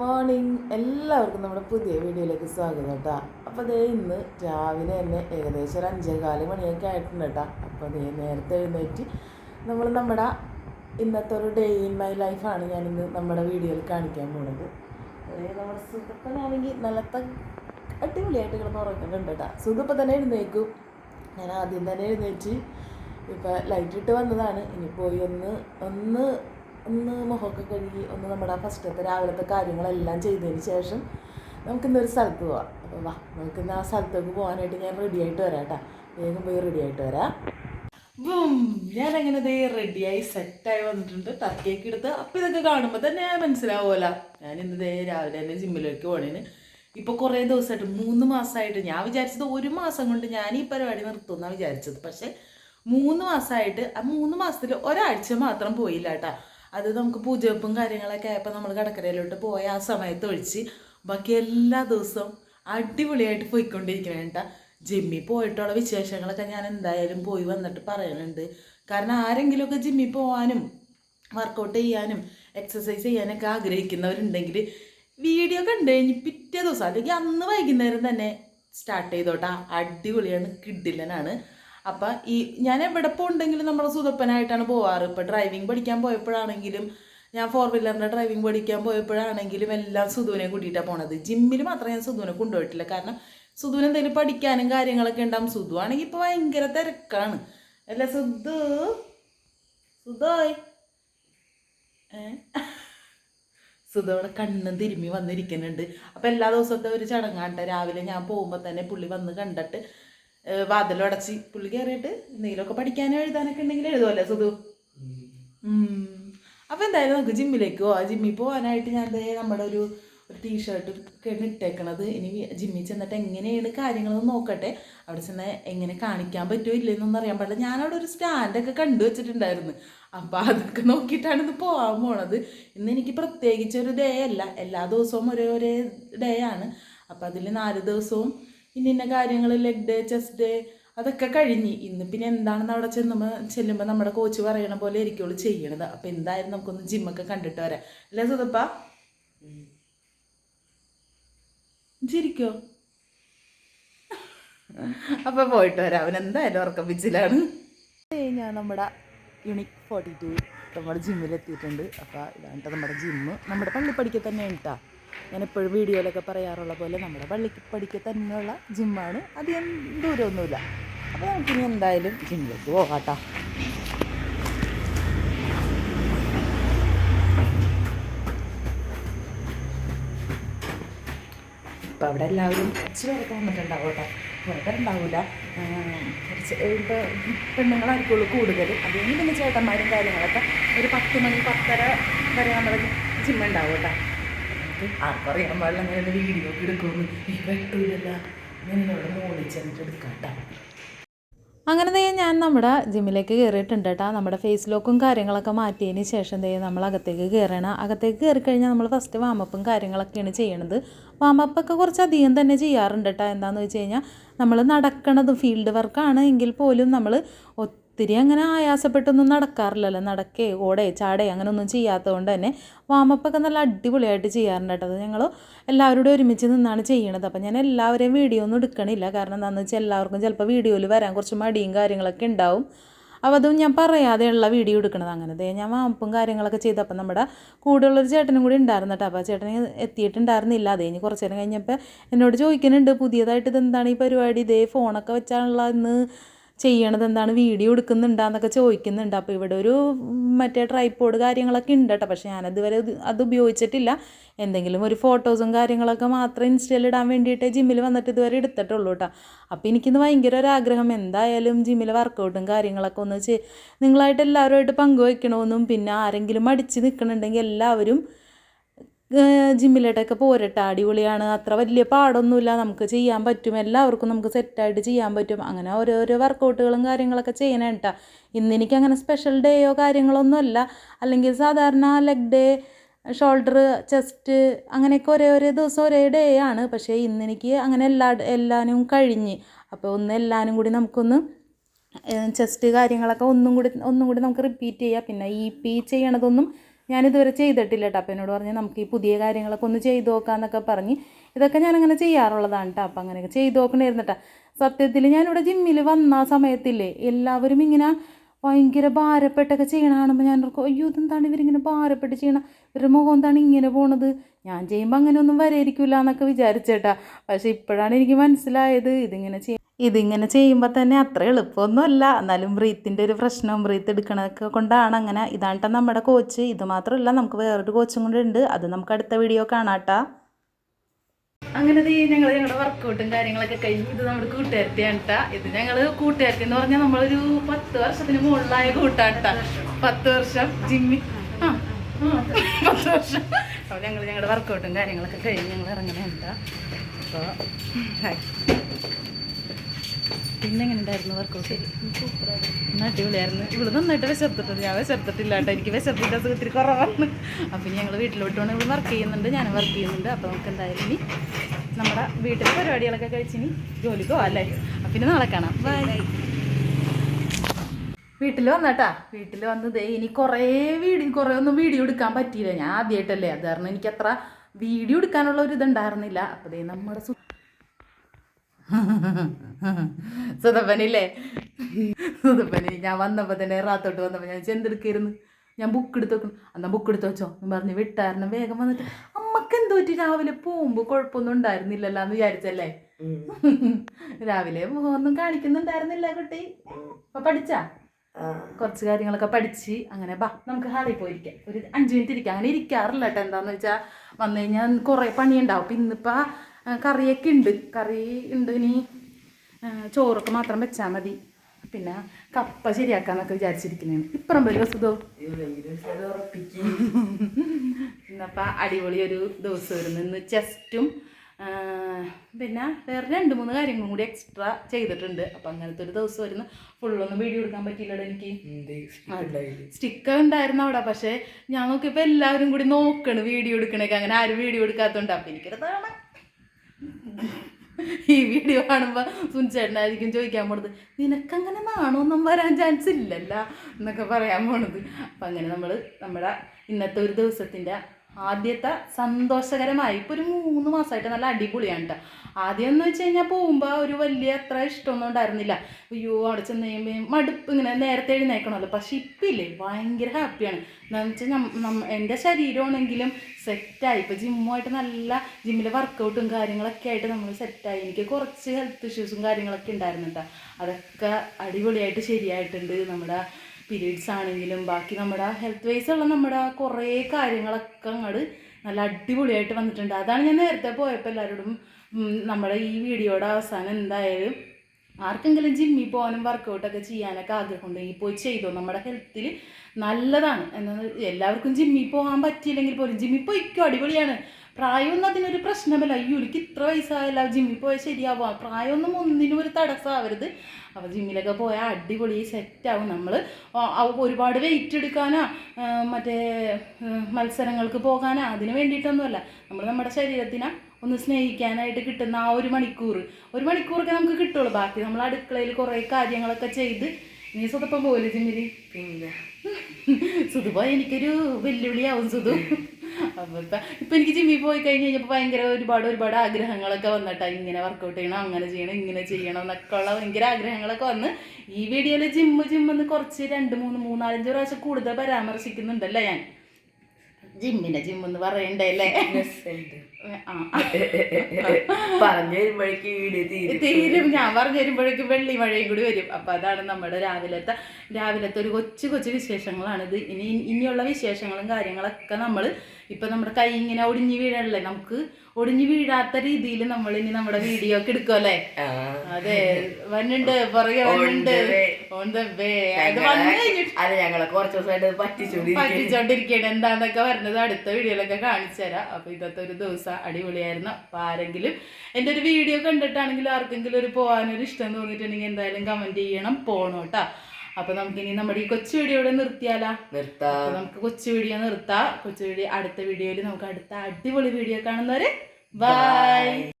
Morning എല്ലാവർക്കും നമ്മുടെ പുതിയ വീഡിയോയിലേക്ക് സ്വാഗതം കേട്ടോ. അപ്പോൾ ദേ ഇന്ന് രാവിലെ തന്നെ ഏകദേശം ഒരു അഞ്ചേകാൽ മണിയൊക്കെ ആയിട്ടുണ്ട് കേട്ടോ. അപ്പോൾ ദേ നേരത്തെ എഴുന്നേറ്റ് നമ്മൾ നമ്മുടെ ഇന്നത്തെ ഒരു ഡേ ഇൻ മൈ ലൈഫാണ് ഞാനിന്ന് നമ്മുടെ വീഡിയോയിൽ കാണിക്കാൻ പോകുന്നത് അതേ നമ്മുടെ സുഖപ്പനാണെങ്കിൽ നല്ല അടിപൊളിയായിട്ട് കിടന്ന് ഉറക്കുന്നുണ്ട് കേട്ടോ. സുഖപ്പം തന്നെ എഴുന്നേക്കും ഞാൻ ആദ്യം തന്നെ എഴുന്നേറ്റ് ഇപ്പം ലൈറ്റ് ഇട്ട് വന്നതാണ്. ഇനി പോയി ഒന്ന് ഒന്ന് ഒന്ന് മുഖമൊക്കെ കഴുകി ഒന്ന് നമ്മുടെ ഫസ്റ്റത്തെ രാവിലത്തെ കാര്യങ്ങളെല്ലാം ചെയ്തതിന് ശേഷം നമുക്കിന്നൊരു സ്ഥലത്ത് പോവാം. അപ്പോൾ വാ നമുക്കിന്ന് ആ സ്ഥലത്തേക്ക് പോകാനായിട്ട് ഞാൻ റെഡി ആയിട്ട് വരാം കേട്ടോ. വേഗം പോയി റെഡി ആയിട്ട് വരാം. ഞാനങ്ങനെ ദേ റെഡിയായി സെറ്റായി വന്നിട്ടുണ്ട്. ടർക്കിയൊക്കെ എടുത്ത് അപ്പം ഇതൊക്കെ കാണുമ്പോൾ തന്നെ മനസ്സിലാവുമല്ലോ. ഞാൻ ഇന്ന് ദേ രാവിലെ തന്നെ ജിമ്മിലേക്ക് പോണേന്. ഇപ്പോൾ കുറേ ദിവസമായിട്ട് മൂന്ന് മാസമായിട്ട് ഞാൻ വിചാരിച്ചത് ഒരു മാസം കൊണ്ട് ഞാൻ ഈ പരിപാടി നിർത്തുമെന്നാണ് വിചാരിച്ചത്. പക്ഷേ മൂന്ന് മാസമായിട്ട് ആ മൂന്ന് മാസത്തിൽ ഒരാഴ്ച മാത്രം പോയില്ല കേട്ടോ. അത് നമുക്ക് പൂജവെപ്പും കാര്യങ്ങളൊക്കെ ആയപ്പോൾ നമ്മൾ കടക്കരയിലോട്ട് പോയ ആ സമയത്ത് ഒഴിച്ച് ബാക്കി എല്ലാ ദിവസവും അടിപൊളിയായിട്ട് പോയിക്കൊണ്ടിരിക്കണം കേട്ടോ ജിമ്മിൽ പോയിട്ടുള്ള വിശേഷങ്ങളൊക്കെ ഞാൻ എന്തായാലും പോയി വന്നിട്ട് പറയുന്നുണ്ട് കാരണം ആരെങ്കിലുമൊക്കെ ജിമ്മിൽ പോകാനും വർക്കൗട്ട് ചെയ്യാനും എക്സസൈസ് ചെയ്യാനൊക്കെ ആഗ്രഹിക്കുന്നവരുണ്ടെങ്കിൽ വീഡിയോ കണ്ടു കഴിഞ്ഞ് പിറ്റേ ദിവസം അല്ലെങ്കിൽ അന്ന് വൈകുന്നേരം തന്നെ സ്റ്റാർട്ട് ചെയ്തോട്ടാ. അടിപൊളിയാണ് കിഡിലനാണ്. അപ്പം ഈ ഞാൻ എവിടെ പോകണ്ടെങ്കിലും നമ്മുടെ സുതപ്പനായിട്ടാണ് പോവാറ്. ഇപ്പൊ ഡ്രൈവിംഗ് പഠിക്കാൻ പോയപ്പോഴാണെങ്കിലും ഞാൻ ഫോർ വീലറിന്റെ ഡ്രൈവിംഗ് പഠിക്കാൻ പോയപ്പോഴാണെങ്കിലും എല്ലാം സുധുവിനെ കൂട്ടിയിട്ടാണ് പോണത്. ജിമ്മിൽ മാത്രം ഞാൻ സുധുവിനെ കൊണ്ടുപോയിട്ടില്ല. കാരണം സുധുവിന് എന്തെങ്കിലും പഠിക്കാനും കാര്യങ്ങളൊക്കെ ഉണ്ടാവും. സുധു ആണെങ്കിൽ ഇപ്പോൾ ഭയങ്കര തിരക്കാണ്. അല്ല സുധു? സുധോയ്? സുധോടെ കണ്ണും തിരുമ്മി വന്നിരിക്കുന്നുണ്ട്. അപ്പോൾ എല്ലാ ദിവസത്തെ ഒരു ചടങ്ങാണ്ട രാവിലെ ഞാൻ പോകുമ്പോൾ തന്നെ പുള്ളി വന്ന് കണ്ടിട്ട് വാതിലടച്ച് പുള്ളി കയറിയിട്ട് എന്തെങ്കിലുമൊക്കെ പഠിക്കാനോ എഴുതാനൊക്കെ ഉണ്ടെങ്കിൽ എഴുതുമല്ലേ സുധു? അപ്പോൾ എന്തായാലും നമുക്ക് ജിമ്മിലേക്ക് പോവാം. ജിമ്മിൽ പോകാനായിട്ട് ഞാൻ നമ്മുടെ ഒരു ഒരു ടീഷർട്ട് ഒക്കെയാണ് ഇട്ടേക്കണത്. ഇനി ജിമ്മിൽ ചെന്നിട്ട് എങ്ങനെയാണ് കാര്യങ്ങളൊന്നും നോക്കട്ടെ. അവിടെ ചെന്ന് എങ്ങനെ കാണിക്കാൻ പറ്റുമോ ഇല്ലെന്നൊന്നും അറിയാൻ പാടില്ല. ഞാനവിടെ ഒരു സ്റ്റാൻഡൊക്കെ കണ്ടു വെച്ചിട്ടുണ്ടായിരുന്നു. അപ്പോൾ അതൊക്കെ നോക്കിയിട്ടാണ് ഇന്ന് പോവാൻ പോണത്. ഇന്ന് എനിക്ക് പ്രത്യേകിച്ച് ഒരു ഡേ അല്ല. എല്ലാ ദിവസവും ഒരേ ഒരേ ഡേ ആണ്. അപ്പോൾ അതിൽ നാല് ദിവസവും ഇന്ന ഇന്ന കാര്യങ്ങൾ ലെഗ് ഡേ ചെസ്റ്റ് ഡേ അതൊക്കെ കഴിഞ്ഞ്. ഇന്ന് പിന്നെ എന്താണെന്ന് അവിടെ ചെന്നുമ്പോൾ ചെല്ലുമ്പോൾ നമ്മുടെ കോച്ച് പറയണ പോലെ ആയിരിക്കുള്ളൂ ചെയ്യണത്. അപ്പം എന്തായാലും നമുക്കൊന്ന് ജിമ്മൊക്കെ കണ്ടിട്ട് വരാം. അല്ലേ സുതപ്പ? ചിരിക്കോ? അപ്പം പോയിട്ട് വരാം. അവൻ എന്തായാലും ഉറക്കപ്പിച്ചിലാണ്. ഞാൻ നമ്മുടെ യൂണിക് ഫോർട്ടി ടു നമ്മുടെ ജിമ്മിലെത്തിയിട്ടുണ്ട് അപ്പോൾ ഇതാണ് നമ്മുടെ ജിമ്മ് നമ്മുടെ പള്ളിപ്പടിക്ക് തന്നെയാണ് കേട്ടോ ഞാൻ എപ്പോഴും വീഡിയോയിലൊക്കെ പറയാറുള്ള പോലെ നമ്മുടെ പള്ളിപ്പടിക്ക് തന്നെയുള്ള ജിമ്മാണ് അധികം ദൂരമൊന്നുമില്ല. അപ്പോൾ നമുക്കിനി എന്തായാലും ജിമ്മിലേക്ക് പോകാട്ടോ. കേട്ടോ ഇപ്പം അവിടെ എല്ലാവരും കുറച്ച് പേരൊക്കെ വന്നിട്ടുണ്ടാവും കേട്ടോ. കുറേ ഉണ്ടാവില്ല ഇപ്പോൾ പെണ്ണുങ്ങളായിരിക്കുള്ളൂ കൂടുതൽ. അത് കഴിഞ്ഞ് പിന്നെ ചേട്ടന്മാരും കാര്യങ്ങളൊക്കെ ഒരു പത്ത് മണി പത്തര വരെ നമ്മുടെ ജിമ്മ ഉണ്ടാവും കേട്ടോ. ആർക്കറിയാൻ പാടില്ല അങ്ങനെ വീഡിയോ ഒക്കെ എടുക്കുമെന്ന്. ഈ അങ്ങനെ ദേ ഞാൻ നമ്മുടെ ജിമ്മിലേക്ക് കയറിയിട്ടുണ്ട് കേട്ടോ നമ്മുടെ ഫേസ് ലോക്കും കാര്യങ്ങളൊക്കെ മാറ്റിയതിന് ശേഷം ദേ നമ്മൾ അകത്തേക്ക് കയറണം അകത്തേക്ക് കയറി കഴിഞ്ഞാൽ നമ്മൾ ഫസ്റ്റ് വാമപ്പും കാര്യങ്ങളൊക്കെയാണ് ചെയ്യണത്. വാമപ്പൊക്കെ കുറച്ച് അധികം തന്നെ ചെയ്യാറുണ്ട് കേട്ടോ എന്താണെന്ന് വെച്ച് കഴിഞ്ഞാൽ നമ്മൾ നടക്കണത് ഫീൽഡ് വർക്കാണ് എങ്കിൽ പോലും നമ്മൾ ഒത്തിരി അങ്ങനെ ആയാസപ്പെട്ടൊന്നും നടക്കാറില്ലല്ലോ. നടക്കേ ഓടേ ചാടേ അങ്ങനെ ഒന്നും ചെയ്യാത്തതുകൊണ്ട് തന്നെ വാമപ്പൊക്കെ നല്ല അടിപൊളിയായിട്ട് ചെയ്യാറുണ്ട് കേട്ടോ. ഞങ്ങൾ എല്ലാവരോടും ഒരുമിച്ച് നിന്നാണ് ചെയ്യണത്. അപ്പം ഞാൻ എല്ലാവരെയും വീഡിയോ ഒന്നും എടുക്കണില്ല. കാരണം എന്താണെന്ന് വെച്ചാൽ എല്ലാവർക്കും ചിലപ്പോൾ വീഡിയോയിൽ വരാൻ കുറച്ച് മടിയും കാര്യങ്ങളൊക്കെ ഉണ്ടാവും. അപ്പോൾ അതും ഞാൻ പറയാതെയുള്ള വീഡിയോ എടുക്കണത്. അങ്ങനെ ദേ ഞാൻ വാമ്പും കാര്യങ്ങളൊക്കെ ചെയ്തപ്പോൾ നമ്മുടെ കൂടെയുള്ളൊരു ചേട്ടനും കൂടി ഉണ്ടായിരുന്നു കേട്ടോ. അപ്പോൾ ചേട്ടന് എത്തിയിട്ടുണ്ടായിരുന്നില്ല. അത് ഇനി കുറച്ച് നേരം കഴിഞ്ഞപ്പോൾ എന്നോട് ചോദിക്കുന്നുണ്ട് പുതിയതായിട്ട് ഇതെന്താണ് ഈ പരിപാടി? ഇതേ ഫോണൊക്കെ വെച്ചാണുള്ള ഇന്ന് ചെയ്യണത് എന്താണ് വീഡിയോ എടുക്കുന്നുണ്ടെന്നൊക്കെ ചോദിക്കുന്നുണ്ട്. അപ്പോൾ ഇവിടെ ഒരു മറ്റേ ട്രൈപ്പോഡ് കാര്യങ്ങളൊക്കെ ഉണ്ട് കേട്ടോ. പക്ഷേ ഞാനതുവരെ അത് ഉപയോഗിച്ചിട്ടില്ല. എന്തെങ്കിലും ഒരു ഫോട്ടോസും കാര്യങ്ങളൊക്കെ മാത്രം ഇൻസ്റ്റയിൽ ഇടാൻ വേണ്ടിയിട്ട് ജിമ്മിൽ വന്നിട്ട് ഇതുവരെ എടുത്തിട്ടുള്ളൂ കേട്ടോ. അപ്പോൾ എനിക്കിന്ന് ഭയങ്കര ഒരു ആഗ്രഹം. എന്തായാലും ജിമ്മിൽ വർക്കൗട്ടും കാര്യങ്ങളൊക്കെ ഒന്ന് ചെയ് നിങ്ങളായിട്ട് എല്ലാവരുമായിട്ട് പങ്കുവയ്ക്കണമെന്നും പിന്നെ ആരെങ്കിലും അടിച്ച് നിൽക്കണുണ്ടെങ്കിൽ എല്ലാവരും ജിമ്മിലോട്ടൊക്കെ പോരട്ടെ. അടിപൊളിയാണ്. അത്ര വലിയ പാടൊന്നുമില്ല. നമുക്ക് ചെയ്യാൻ പറ്റും. എല്ലാവർക്കും നമുക്ക് സെറ്റായിട്ട് ചെയ്യാൻ പറ്റും. അങ്ങനെ ഓരോരോ വർക്കൗട്ടുകളും കാര്യങ്ങളൊക്കെ ചെയ്യണം കേട്ടോ ഇന്ന് എനിക്ക് അങ്ങനെ സ്പെഷ്യൽ ഡേയോ കാര്യങ്ങളൊന്നും അല്ല. അല്ലെങ്കിൽ സാധാരണ ലെഗ് ഡേ ഷോൾഡർ ചെസ്റ്റ് അങ്ങനെയൊക്കെ ഒരേ ഒരേ ദിവസം ഒരേ ഡേ ആണ്. പക്ഷേ ഇന്ന് എനിക്ക് അങ്ങനെ എല്ലാ എല്ലാനും കഴിഞ്ഞ്. അപ്പോൾ ഒന്ന് എല്ലാനും കൂടി നമുക്കൊന്ന് ചെസ്റ്റ് കാര്യങ്ങളൊക്കെ ഒന്നും കൂടി ഒന്നും കൂടി നമുക്ക് റിപ്പീറ്റ് ചെയ്യാം. പിന്നെ ഇ പി ചെയ്യണതൊന്നും ഞാനിതുവരെ ചെയ്തിട്ടില്ല കേട്ടോ എന്നോട് പറഞ്ഞ് നമുക്ക് ഈ പുതിയ കാര്യങ്ങളൊക്കെ ഒന്ന് ചെയ്തു നോക്കാമെന്നൊക്കെ പറഞ്ഞ് ഇതൊക്കെ ഞാനങ്ങനെ ചെയ്യാറുള്ളതാണ് കേട്ടോ അപ്പം അങ്ങനെയൊക്കെ ചെയ്തു നോക്കണമായിരുന്നു സത്യത്തിൽ ഞാനിവിടെ ജിമ്മിൽ വന്ന സമയത്തില്ലേ എല്ലാവരും ഇങ്ങനെ ഭയങ്കര ഭാരപ്പെട്ടൊക്കെ ചെയ്യണ കാണുമ്പോൾ ഞാൻ ഓർക്കും അയ്യോ ഇതെന്താണ് ഇവരിങ്ങനെ ഭാരപ്പെട്ട് ചെയ്യണം? ഇവരുടെ മുഖം എന്താണ് ഇങ്ങനെ പോണത്? ഞാൻ ചെയ്യുമ്പോൾ അങ്ങനെയൊന്നും വരയിരിക്കില്ല എന്നൊക്കെ വിചാരിച്ചേട്ടാ. പക്ഷെ ഇപ്പോഴാണ് എനിക്ക് മനസ്സിലായത് ഇതിങ്ങനെ ചെയ്യ ഇതിങ്ങനെ ചെയ്യുമ്പോൾ തന്നെ അത്ര എളുപ്പമൊന്നുമല്ല. എന്നാലും ബ്രീത്തിന്റെ ഒരു പ്രശ്നം ബ്രീത്ത് എടുക്കണതൊക്കെ കൊണ്ടാണ് അങ്ങനെ. ഇതാണ് നമ്മുടെ കോച്ച് ഇത് മാത്രമല്ല നമുക്ക് വേറൊരു കോച്ചും കൂടെ ഉണ്ട് അത് നമുക്ക് അടുത്ത വീഡിയോ കാണാട്ടാ. അങ്ങനെ ഞങ്ങൾ ഞങ്ങളുടെ വർക്കൗട്ടും കാര്യങ്ങളൊക്കെ കഴിഞ്ഞ് ഇത് നമ്മുടെ കൂട്ടുകാരത്തെയാണ് ട്ടാ. ഇത് ഞങ്ങൾ കൂട്ടുകാരത്തി എന്ന് പറഞ്ഞാൽ നമ്മളൊരു പത്ത് വർഷത്തിന് മുകളിലായ കൂട്ടാട്ടാ പത്ത് വർഷം ജിമ്മി. ആ, പത്ത് വർഷം. അപ്പോൾ ഞങ്ങൾ ഞങ്ങളുടെ വർക്കൗട്ടും കാര്യങ്ങളൊക്കെ കഴിഞ്ഞ് ഞങ്ങൾ ഇറങ്ങണേണ്ട അപ്പോൾ പിന്നെ എങ്ങനെ ഉണ്ടായിരുന്നു വർക്കൗട്ട് എന്നാ അടിപൊളിയായിരുന്നു. ഇവിടെ നന്നായിട്ട് വിശർത്തിട്ടുണ്ട് ഞാൻ വിശർത്തിട്ടില്ല കേട്ടോ. എനിക്ക് വിശർത്തിന്റെ അസുഖം ഇത്തിരി കുറവാണ്. അപ്പം ഞങ്ങൾ വീട്ടിലോട്ടാണ് ഇവിടെ വർക്ക് ചെയ്യുന്നുണ്ട്. ഞാൻ വർക്ക് ചെയ്യുന്നുണ്ട്. അപ്പോൾ നമുക്ക് എന്തായാലും ഇനി നമ്മുടെ വീട്ടിലെ പരിപാടികളൊക്കെ കഴിച്ചിനി ജോലിക്ക് അല്ലേ? അപ്പം പിന്നെ നാളെ കാണാം. ബൈ വീട്ടിൽ വന്നാട്ടാ വീട്ടിൽ വന്നത് ഇനി കുറേ വീഡിയോ കുറേ ഒന്നും വീഡിയോ എടുക്കാൻ പറ്റിയില്ല. ഞാൻ ആദ്യമായിട്ടല്ലേ അത് കാരണം എനിക്ക് അത്ര വീഡിയോ എടുക്കാനുള്ള ഒരു ഇതുണ്ടായിരുന്നില്ല. അപ്പോൾ ദേ നമ്മുടെ സുതപ്പനില്ലേ സുതപ്പനി ഞാൻ വന്നപ്പോൾ തന്നെ റാത്തോട്ട് വന്നപ്പോൾ ഞാൻ ചെന്തെടുക്കായിരുന്നു ഞാൻ ബുക്ക് എടുത്ത് വെക്കണം അന്ന ബുക്ക് എടുത്ത് വെച്ചോ? എന്ന് പറഞ്ഞ് വിട്ടായിരുന്നു വേഗം വന്നിട്ട് അമ്മയ്ക്ക് എന്തോ പറ്റി? രാവിലെ പോകുമ്പോൾ കുഴപ്പമൊന്നും ഉണ്ടായിരുന്നില്ലല്ലോ എന്ന് വിചാരിച്ചല്ലേ? രാവിലെ ഒന്നും കാണിക്കുന്നുണ്ടായിരുന്നില്ല കുട്ടി. അപ്പൊ പഠിച്ചാ? കുറച്ച് കാര്യങ്ങളൊക്കെ പഠിച്ച് അങ്ങനെ ബാ നമുക്ക് ഹാളിൽ പോയിരിക്കാം. ഒരു അഞ്ച് മിനിറ്റ് ഇരിക്കാം. അങ്ങനെ ഇരിക്കാറില്ല കേട്ടോ. എന്താന്ന് വെച്ചാൽ വന്നു കഴിഞ്ഞാൽ കുറേ പണിയുണ്ടാവും. പിന്നിപ്പ ഇന്നിപ്പോൾ കറിയൊക്കെ ഉണ്ട്. കറി ഉണ്ട്. ഇനി ചോറൊക്കെ മാത്രം വെച്ചാൽ മതി. പിന്നെ കപ്പ ശരിയാക്കാന്നൊക്കെ വിചാരിച്ചിരിക്കുന്നതാണ്. ഇപ്പുറം വരും വസുതോ എന്നപ്പം അടിപൊളി ഒരു ദിവസം വരുന്നു ഇന്ന് ചെസ്റ്റും പിന്നെ വേറെ രണ്ട് മൂന്ന് കാര്യങ്ങളും കൂടി എക്സ്ട്രാ ചെയ്തിട്ടുണ്ട്. അപ്പം അങ്ങനത്തെ ഒരു ദിവസം വരുന്നു ഫുള്ളൊന്നും വീഡിയോ എടുക്കാൻ പറ്റിയില്ലടോ എനിക്ക്. സ്റ്റിക്കർ ഉണ്ടായിരുന്നു അവിടെ. പക്ഷേ ഞാൻ നോക്കിയപ്പോൾ എല്ലാവരും കൂടി നോക്കണ് വീഡിയോ എടുക്കണേക്ക്. അങ്ങനെ ആരും വീഡിയോ എടുക്കാത്തതുകൊണ്ട് അപ്പം എനിക്കത് ഈ വീഡിയോ കാണുമ്പോൾ സുനിച്ചേട്ടനായിരിക്കും ചോദിക്കാൻ പോണത് നിനക്കങ്ങനെ നാണോന്നും വരാൻ ചാൻസ് ഇല്ലല്ല? എന്നൊക്കെ പറയാൻ പോണത്. അപ്പം അങ്ങനെ നമ്മൾ നമ്മുടെ ഇന്നത്തെ ഒരു ദിവസത്തിന്റെ ആദ്യത്തെ സന്തോഷകരമായി. ഇപ്പോൾ ഒരു മൂന്ന് മാസമായിട്ട് നല്ല അടിപൊളിയാണ് കേട്ടോ ആദ്യം എന്ന് വെച്ച് കഴിഞ്ഞാൽ പോകുമ്പോൾ ഒരു വലിയ അത്ര ഇഷ്ടമൊന്നും ഉണ്ടായിരുന്നില്ല. അയ്യോ അവിടെ ചെന്ന് കഴിയുമ്പോൾ മടുപ്പ് ഇങ്ങനെ നേരത്തെ എഴുന്നേക്കണമല്ലോ. പക്ഷെ ഇപ്പം ഇല്ലേ ഭയങ്കര ഹാപ്പിയാണ് എന്താണെന്ന് വെച്ചാൽ എന്റെ ശരീരമാണെങ്കിലും സെറ്റായി ഇപ്പോൾ ജിമ്മുമായിട്ട് നല്ല ജിമ്മിലെ വർക്കൗട്ടും കാര്യങ്ങളൊക്കെ ആയിട്ട് നമ്മൾ സെറ്റായി എനിക്ക് കുറച്ച് ഹെൽത്ത് ഇഷ്യൂസും കാര്യങ്ങളൊക്കെ ഉണ്ടായിരുന്നു കേട്ടോ അതൊക്കെ അടിപൊളിയായിട്ട് ശരിയായിട്ടുണ്ട്. നമ്മുടെ പീരീഡ്സ് ആണെങ്കിലും ബാക്കി നമ്മുടെ ഹെൽത്ത് വൈസ് ഉള്ള നമ്മുടെ കുറേ കാര്യങ്ങളൊക്കെ അങ്ങോട്ട് നല്ല അടിപൊളിയായിട്ട് വന്നിട്ടുണ്ട്. അതാണ് ഞാൻ നേരത്തെ പോയപ്പോൾ എല്ലാവരോടും നമ്മുടെ ഈ വീഡിയോയുടെ അവസാനം എന്തായാലും ആർക്കെങ്കിലും ജിമ്മിൽ പോകാനും വർക്കൗട്ടൊക്കെ ചെയ്യാനൊക്കെ ആഗ്രഹമുണ്ടെങ്കിൽ പോയി ചെയ്തോ. നമ്മുടെ ഹെൽത്തിൽ നല്ലതാണ്. എന്നാൽ എല്ലാവർക്കും ജിമ്മിൽ പോകാൻ പറ്റിയില്ലെങ്കിൽ പോലും ജിമ്മിൽ പോയിക്കോ. അടിപൊളിയാണ്. പ്രായമൊന്നും അതിനൊരു പ്രശ്നമല്ല. അയ്യോ എനിക്ക് ഇത്ര വയസ്സായല്ല. ജിമ്മിൽ പോയാൽ ശരിയാവാം പ്രായമൊന്നും ഒന്നിനും ഒരു തടസ്സമാവരുത് അപ്പോൾ ജിമ്മിലൊക്കെ പോയാൽ അടിപൊളി സെറ്റാവും നമ്മൾ ഒരുപാട് വെയിറ്റ് എടുക്കാനാ മറ്റേ മത്സരങ്ങൾക്ക് പോകാനാ. അതിന് വേണ്ടിയിട്ടൊന്നുമല്ല. നമ്മൾ നമ്മുടെ ശരീരത്തിനെ ഒന്ന് സ്നേഹിക്കാനായിട്ട് കിട്ടുന്ന ആ ഒരു മണിക്കൂർ ഒരു മണിക്കൂറൊക്കെ നമുക്ക് കിട്ടുള്ളൂ. ബാക്കി നമ്മൾ അടുക്കളയിൽ കുറേ കാര്യങ്ങളൊക്കെ ചെയ്ത് നീ സ്വതപ്പം പോലെ ജിമ്മിൽ? പിന്നെ. സുധു പോയ എനിക്കൊരു വെല്ലുവിളിയാവും സുധു അപ്പോൾ ഇപ്പം എനിക്ക് ജിമ്മിൽ പോയി കഴിഞ്ഞ് കഴിഞ്ഞപ്പോൾ ഭയങ്കര ഒരുപാട് ഒരുപാട് ആഗ്രഹങ്ങളൊക്കെ വന്നിട്ടാ. ഇങ്ങനെ വർക്കൗട്ട് ചെയ്യണം അങ്ങനെ ചെയ്യണം ഇങ്ങനെ ചെയ്യണം എന്നൊക്കെ ഉള്ള ഭയങ്കര ആഗ്രഹങ്ങളൊക്കെ വന്ന് ഈ വീഡിയോയിൽ ജിമ്മ് ജിമ്മെന്ന് കുറച്ച് രണ്ട് മൂന്ന് മൂന്നാലഞ്ച് പ്രാവശ്യം കൂടുതൽ പരാമർശിക്കുന്നുണ്ടല്ലേ ഞാൻ? ജിമ്മിനെ ജിമ്മെന്ന് പറയണ്ടേ അല്ലേ? പറഞ്ഞു വരുമ്പോഴേക്ക് തീരും. തീരും. ഞാൻ പറഞ്ഞു വരുമ്പോഴേക്കും വെള്ളി മഴയും കൂടി വരും. അപ്പൊ അതാണ് നമ്മുടെ രാവിലത്തെ രാവിലത്തെ ഒരു കൊച്ചു കൊച്ചു വിശേഷങ്ങളാണ് ഇത്. ഇനി ഇനിയുള്ള വിശേഷങ്ങളും കാര്യങ്ങളൊക്കെ നമ്മൾ ഇപ്പൊ നമ്മുടെ കൈ ഇങ്ങനെ ഒടിഞ്ഞു വീഴല്ലേ? നമുക്ക് ഒടിഞ്ഞു വീഴാത്ത രീതിയിൽ നമ്മൾ ഇനി നമ്മുടെ വീഡിയോ ഒക്കെ എടുക്കുമല്ലേ അതെ. വന്നുണ്ട്. പുറകെ വന്നുണ്ട്. അതെ ഞങ്ങളെ കുറച്ച് ദിവസമായിട്ട് പറ്റിച്ചോണ്ടിരിക്കണം എന്താന്നൊക്കെ വരുന്നത് അടുത്ത വീഡിയോയിലൊക്കെ കാണിച്ചു തരാം. അപ്പൊ ഇതൊക്കെ ഒരു ദിവസം അടിപൊളിയായിരുന്നു അപ്പൊ ആരെങ്കിലും എന്റെ ഒരു വീഡിയോ കണ്ടിട്ടാണെങ്കിലും ആർക്കെങ്കിലും ഒരു പോകാനൊരു ഇഷ്ടം തോന്നിയിട്ടുണ്ടെങ്കിൽ എന്തായാലും കമന്റ് ചെയ്യണം. പോണോ കേട്ടോ. അപ്പൊ നമുക്കിനി നമ്മുടെ ഈ കൊച്ചു വീഡിയോ ഇവിടെ നിർത്തിയാലാ? നിർത്താം. നമുക്ക് കൊച്ചു വീഡിയോ നിർത്താം. കൊച്ചു വീഡിയോ അടുത്ത വീഡിയോയിൽ നമുക്ക് അടുത്ത അടിപൊളി വീഡിയോ കാണുന്നവരെ ബൈ